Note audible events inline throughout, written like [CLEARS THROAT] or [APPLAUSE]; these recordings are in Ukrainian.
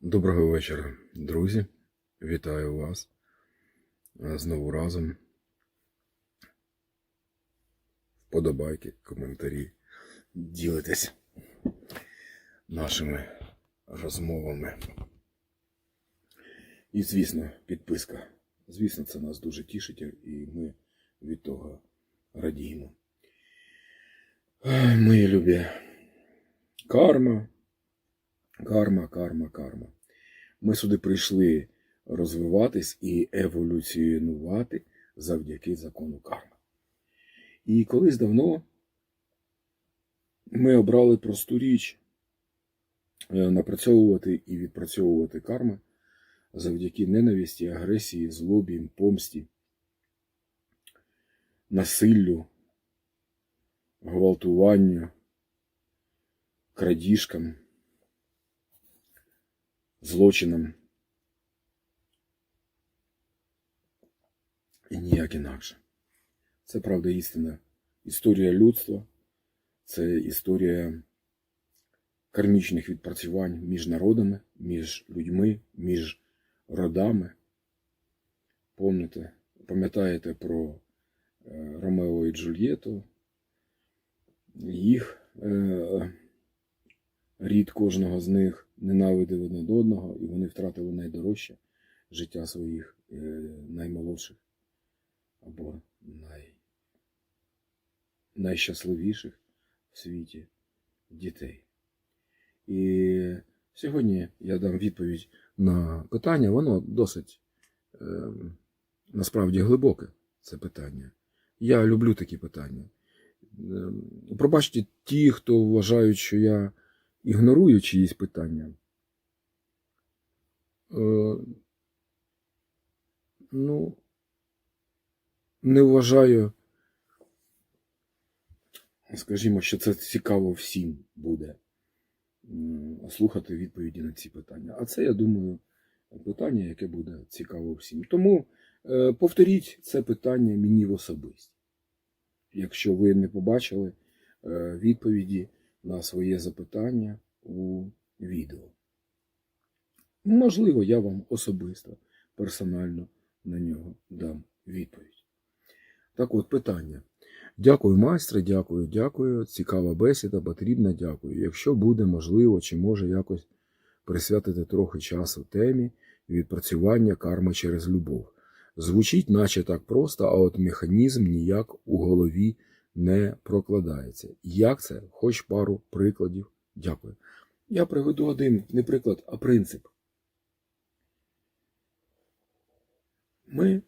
Доброго вечора, друзі. Вітаю вас е, знову разом. Вподобайки, коментарі. Ділитесь нашими розмовами. І, звісно, підписка. Звісно, це нас дуже тішить, і ми від того радіємо. Мої любі. Карма. Карма, карма, карма. Ми сюди прийшли розвиватись і еволюціонувати завдяки закону карми. І колись давно ми обрали просту річ е, напрацьовувати і відпрацьовувати карми завдяки ненависті, агресії, злобі, помсті, насиллю, гвалтуванню, крадіжкам злочином. І ніяк інакше. Це правда істина. Історія людства, це історія кармічних відпрацювань між народами, між людьми, між родами. Помните, пам'ятаєте про е, Ромео і Джульєту, їх рід кожного з них ненавидив один одного, і вони втратили найдорожче життя своїх е, наймолодших або най... найщасливіших в світі дітей. І сьогодні я дам відповідь на питання, воно досить е, насправді глибоке, це питання. Я люблю такі питання. Е, Пробачте ті, хто вважають, що я ігнорую чиїсь питання. Е, ну, не вважаю, скажімо, що це цікаво всім буде слухати відповіді на ці питання. А це, я думаю, питання, яке буде цікаво всім. Тому е, повторіть це питання мені в особисті. Якщо ви не побачили е, відповіді на своє запитання у відео. Можливо, я вам особисто, персонально на нього дам відповідь. Так от, питання. Дякую, майстре, дякую, дякую. Цікава бесіда, потрібна, дякую. Якщо буде можливо, чи може якось присвятити трохи часу темі відпрацювання карми через любов. Звучить, наче так просто, а от механізм ніяк у голові не прокладається. Як це? Хоч пару прикладів. Дякую. Я приведу один не приклад, а принцип. Ми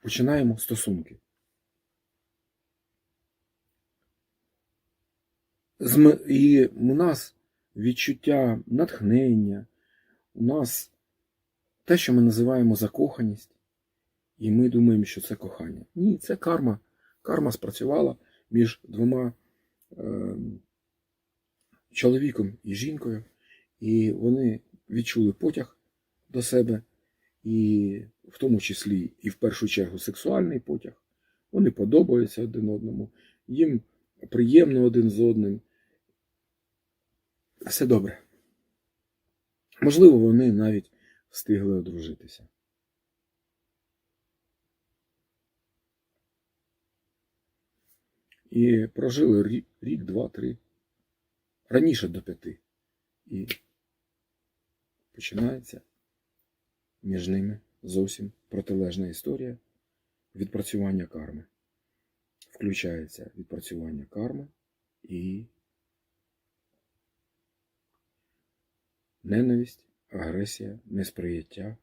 починаємо стосунки. І у нас відчуття натхнення, у нас те, що ми називаємо закоханість, і ми думаємо, що це кохання. Ні, це карма. Карма спрацювала між двома е, чоловіком і жінкою, і вони відчули потяг до себе, і в тому числі і в першу чергу сексуальний потяг. Вони подобаються один одному, їм приємно один з одним. Все добре. Можливо, вони навіть встигли одружитися. І прожили рік, два, три, раніше до п'яти. І починається між ними зовсім протилежна історія відпрацювання карми. Включається відпрацювання карми і ненависть, агресія, несприяття.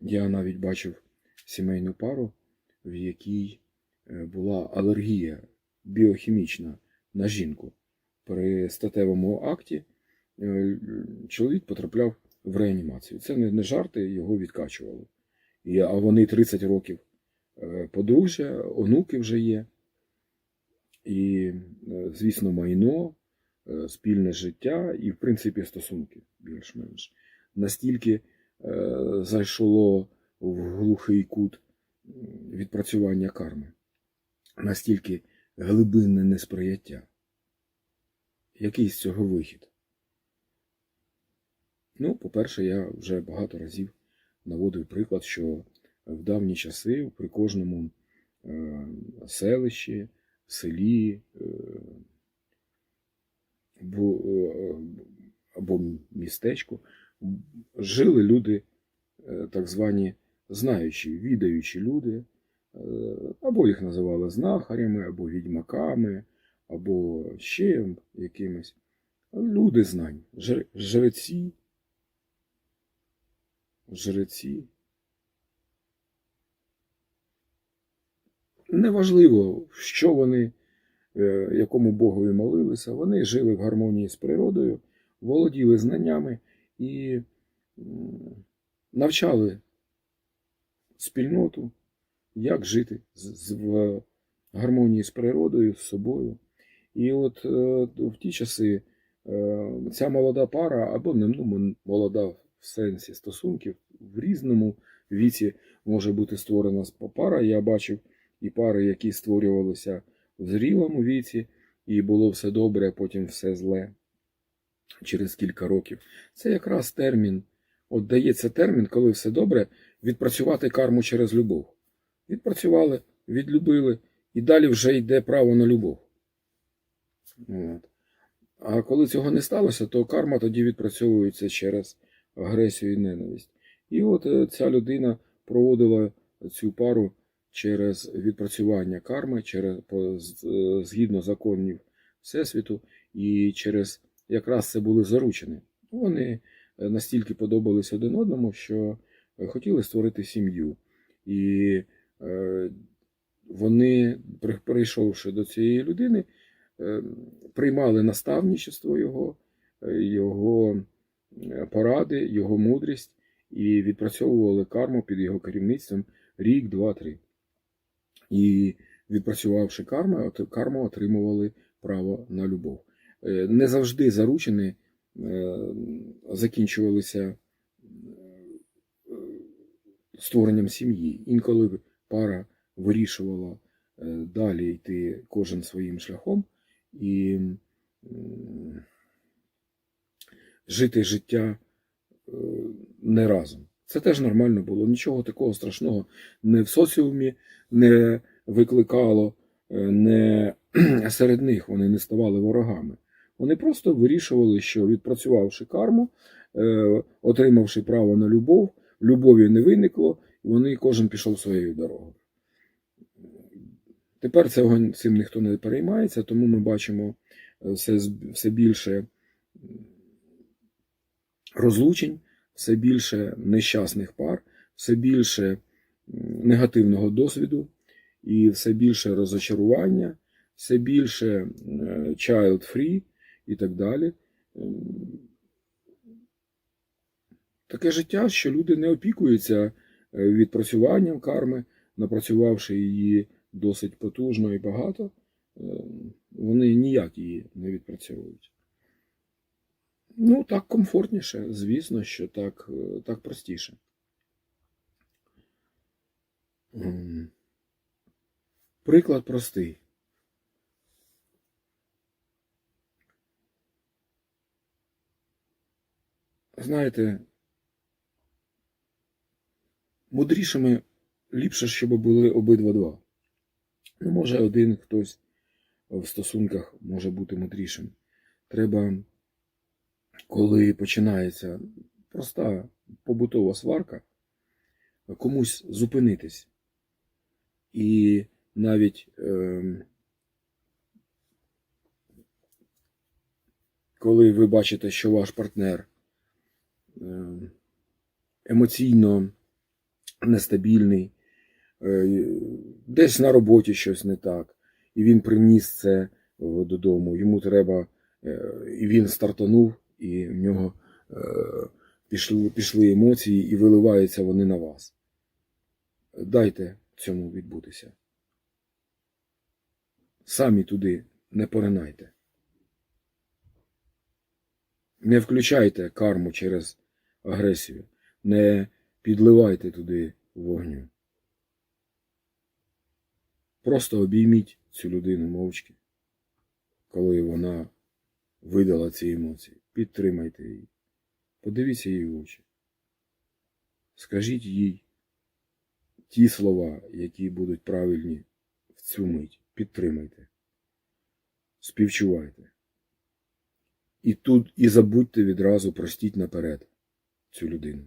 Я навіть бачив сімейну пару, в якій е, була алергія біохімічна на жінку. При статевому акті е, чоловік потрапляв в реанімацію. Це не, жарти, його відкачували. А вони 30 років е, подружжя, онуки вже є. І, е, звісно, майно, спільне життя і, в принципі, стосунки більш-менш. Настільки зайшло в глухий кут відпрацювання карми, настільки глибинне несприяття. Який з цього вихід? Ну, по-перше, я вже багато разів наводив приклад, що в давні часи при кожному е, селищі, селі е, е, або містечку жили люди, так звані знаючі, відаючі люди, або їх називали знахарями, або відьмаками, або ще якимись. Люди знань, жре- жреці, жреці. Неважливо, що вони, е, якому Богові молилися, вони жили в гармонії з природою, володіли знаннями і навчали спільноту, як жити в гармонії з природою, з собою. І от е, в ті часи е, ця молода пара, або ну, молода в сенсі стосунків, в різному віці може бути створена пара. Я бачив і пари, які створювалися в зрілому віці, і було все добре, а потім все зле через кілька років. Це якраз термін. От дається термін, коли все добре, відпрацювати карму через любов. Відпрацювали, відлюбили, і далі вже йде право на любов. От. А коли цього не сталося, то карма тоді відпрацьовується через агресію і ненависть. І от е, ця людина проводила цю пару через відпрацювання карми, через, е, згідно законів Всесвіту, і через якраз це були заручені. Вони е, настільки подобались один одному, що хотіли створити сім'ю. І вони, прийшовши до цієї людини, е, приймали наставничество його, е, його е, поради, його мудрість і відпрацьовували карму під його керівництвом рік, два, три. І відпрацювавши карму, карму отримували право на любов. Е, Не завжди заручені е, закінчувалися е, створенням сім'ї. Інколи пара вирішувала е, далі йти кожен своїм шляхом і жити життя е, не разом. Це теж нормально було. Нічого такого страшного не в соціумі не викликало, е, не [CLEARS THROAT] серед них вони не ставали ворогами. Вони просто вирішували, що відпрацювавши карму, отримавши право на любов, любові не виникло, вони кожен пішов своєю дорогою. Тепер цього, цим ніхто не переймається, тому ми бачимо е, все, все більше розлучень, все більше нещасних пар, все більше негативного досвіду і все більше розочарування, все більше child free і так далі. Ем, Таке життя, що люди не опікуються відпрацюванням карми, напрацювавши її досить потужно і багато, е, вони ніяк її не відпрацьовують. Ну, так комфортніше, звісно, що так, е, так простіше. Приклад простий. Знаєте, мудрішими ліпше, щоб були обидва два. Ну, може, один хтось в стосунках може бути мудрішим. Треба, коли починається проста побутова сварка, комусь зупинитись. І навіть ем, коли ви бачите, що ваш партнер ем, емоційно нестабільний, е, десь на роботі щось не так, і він приніс це додому, йому треба, е, і він стартанув, і в нього е, пішли, пішли емоції, і виливаються вони на вас. Дайте цьому відбутися. Самі туди не поринайте. Не включайте карму через агресію, не підливайте туди вогню. Просто обійміть цю людину мовчки, коли вона видала ці емоції. Підтримайте її. Подивіться їй в очі. Скажіть їй ті слова, які будуть правильні в цю мить. Підтримайте. Співчувайте. І тут і забудьте відразу, простіть наперед цю людину.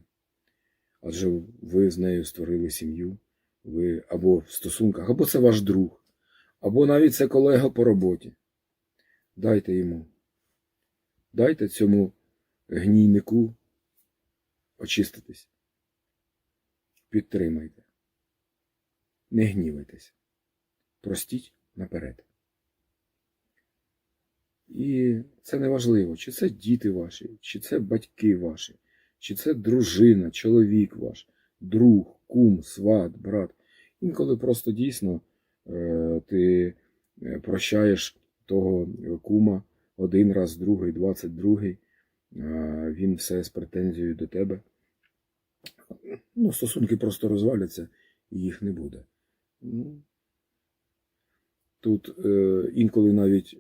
Адже ви з нею створили сім'ю, ви або в стосунках, або це ваш друг, або навіть це колега по роботі. Дайте йому. Дайте цьому гнійнику очиститись. Підтримайте. Не гнівайтеся. Простіть наперед. І це не важливо, чи це діти ваші, чи це батьки ваші, чи це дружина, чоловік ваш, друг, кум, сват, брат. Інколи просто дійсно е, ти е, прощаєш того кума один раз, другий, двадцять другий, він все з претензією до тебе. Ну, стосунки просто розваляться і їх не буде. Ну, Тут е, інколи навіть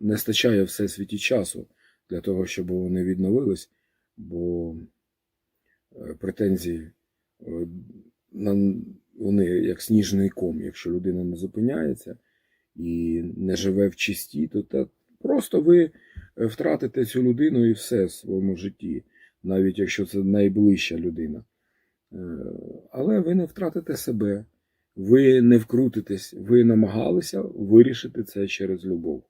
не стачає всесвіті часу для того, щоб вони відновились, бо е, претензії е, вони як сніжний ком. Якщо людина не зупиняється і не живе в чисті, то та, просто ви е, втратите цю людину і все в своєму житті, навіть якщо це найближча людина. Але ви не втратите себе, ви не вкрутитесь, ви намагалися вирішити це через любов.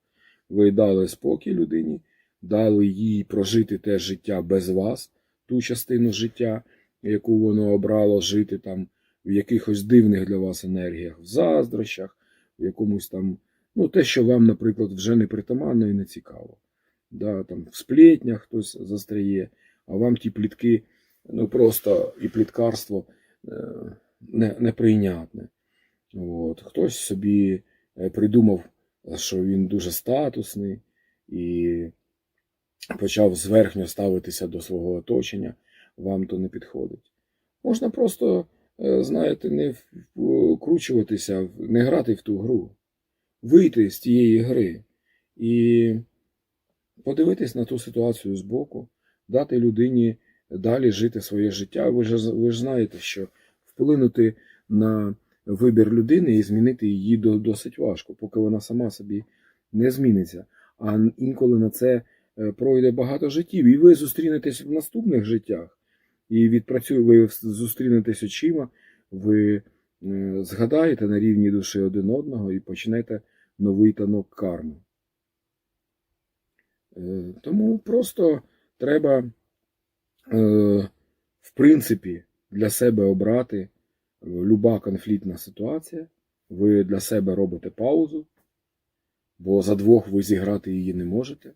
Ви дали спокій людині, дали їй прожити те життя без вас, ту частину життя, яку воно обрало жити там в якихось дивних для вас енергіях, в заздрощах, в якомусь там, ну, те, що вам, наприклад, вже не притаманно і не цікаво. Да, там, в сплетнях хтось застряє, а вам ті плітки, ну просто і пліткарство е, не, неприйнятне. От. Хтось собі е, придумав, що він дуже статусний і почав зверхньо ставитися до свого оточення, вам то не підходить. Можна просто, е, знаєте, не вкручуватися, не грати в ту гру, вийти з тієї гри і подивитись на ту ситуацію збоку, дати людині далі жити своє життя. Ви ж, ви ж знаєте, що вплинути на вибір людини і змінити її досить важко, поки вона сама собі не зміниться. А інколи на це пройде багато життів, і ви зустрінетесь в наступних життях. І відпрацює, ви зустрінетесь очима, ви е, згадаєте на рівні душі один одного і почнете новий танок карми. Е, Тому просто треба, е, в принципі, для себе обрати е, люба конфліктна ситуація. Ви для себе робите паузу, бо за двох ви зіграти її не можете.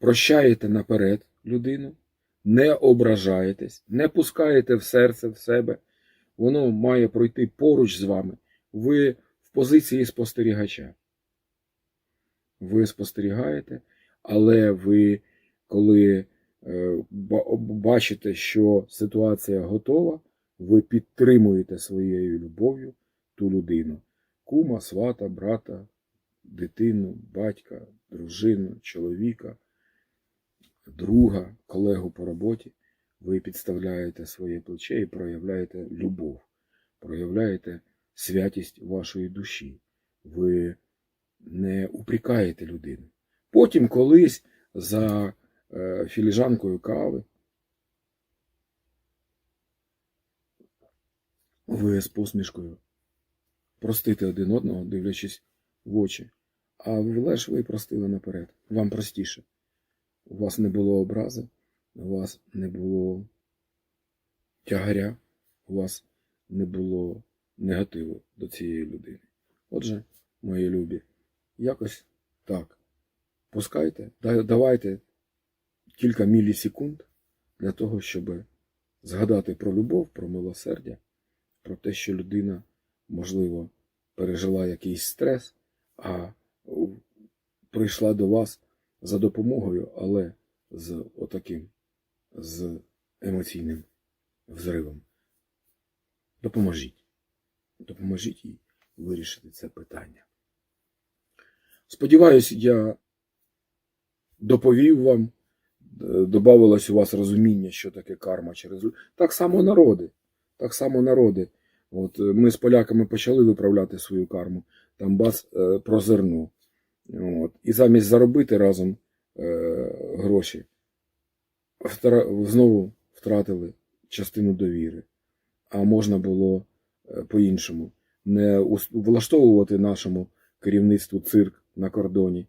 Прощаєте наперед людину, не ображаєтесь, не пускаєте в серце в себе. Воно має пройти поруч з вами. Ви в позиції спостерігача. Ви спостерігаєте, але ви, коли е, бачите, що ситуація готова, ви підтримуєте своєю любов'ю ту людину: кума, свата, брата, дитину, батька, дружину, чоловіка, друга, колегу по роботі. Ви підставляєте своє плече і проявляєте любов, проявляєте святість вашої душі. Ви не упрекаєте людину. Потім колись за е, філіжанкою кави ви з посмішкою простите один одного, дивлячись в очі. А ви ж ви простили наперед. Вам простіше. У вас не було образи, у вас не було тягаря, у вас не було негативу до цієї людини. Отже, мої любі, якось так. Пускайте, давайте кілька мілісекунд для того, щоб згадати про любов, про милосердя, про те, що людина, можливо, пережила якийсь стрес, а прийшла до вас за допомогою, але з отаким, з емоційним взривом. Допоможіть. Допоможіть їй вирішити це питання. Сподіваюсь, я доповів вам, додавалось у вас розуміння, що таке карма через так само народи. Так само народи. От е, ми з поляками почали виправляти свою карму, там бац е, про зерно. От. І замість заробити разом е, гроші, втра- знову втратили частину довіри. А можна було е, по-іншому. Не влаштовувати нашому керівництву цирк на кордоні,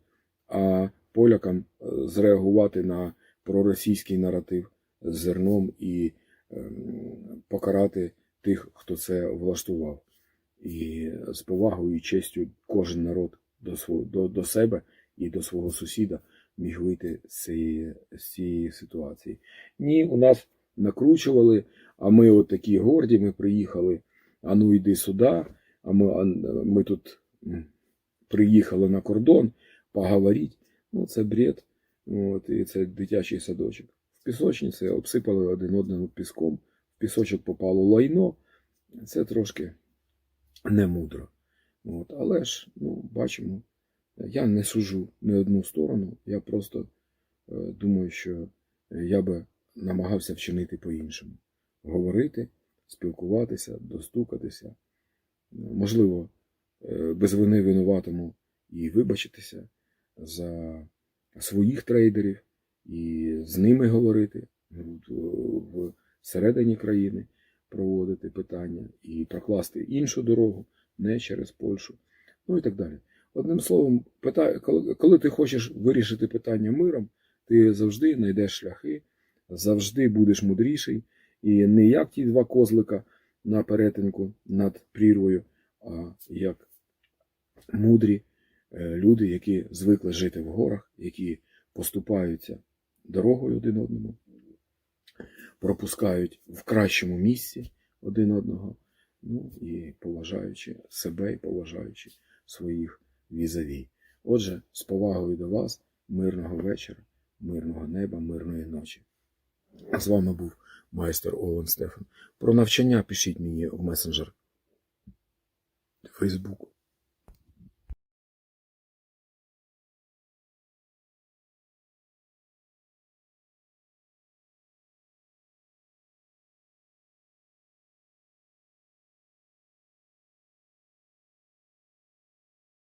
а полякам е, зреагувати на проросійський наратив з зерном і ем, покарати тих, хто це влаштував. І з повагою і честю кожен народ до, свого, до, до себе і до свого сусіда міг вийти з цієї, з цієї ситуації. Ні, у нас накручували, а ми от такі горді, ми приїхали, а ну йди сюди, а ми, а ми тут приїхали на кордон, поговорити. Ну, це бред. От, і це дитячий садочок. В пісочниці обсипали один одного піском, в пісочок попало лайно. Це трошки не мудро. От, але ж, ну, бачимо, я не сужу ні одну сторону. Я просто е, думаю, що я би намагався вчинити по-іншому. Говорити, спілкуватися, достукатися. Можливо, е, без вини винуватому і вибачитися за своїх трейдерів і з ними говорити в середині країни, проводити питання і прокласти іншу дорогу, не через Польщу, ну і так далі. Одним словом, коли, ти хочеш вирішити питання миром, ти завжди знайдеш шляхи, завжди будеш мудріший, і не як ті два козлика на перетинку над прірвою, а як мудрі е, люди, які звикли жити в горах, які поступаються дорогою один одному, пропускають в кращому місці один одного, ну і поважаючи себе і поважаючи своїх візаві. Отже, з повагою до вас, мирного вечора, мирного неба, мирної ночі. З вами був майстер Олен Стефан. Про навчання пишіть мені в месенджер Фейсбуку.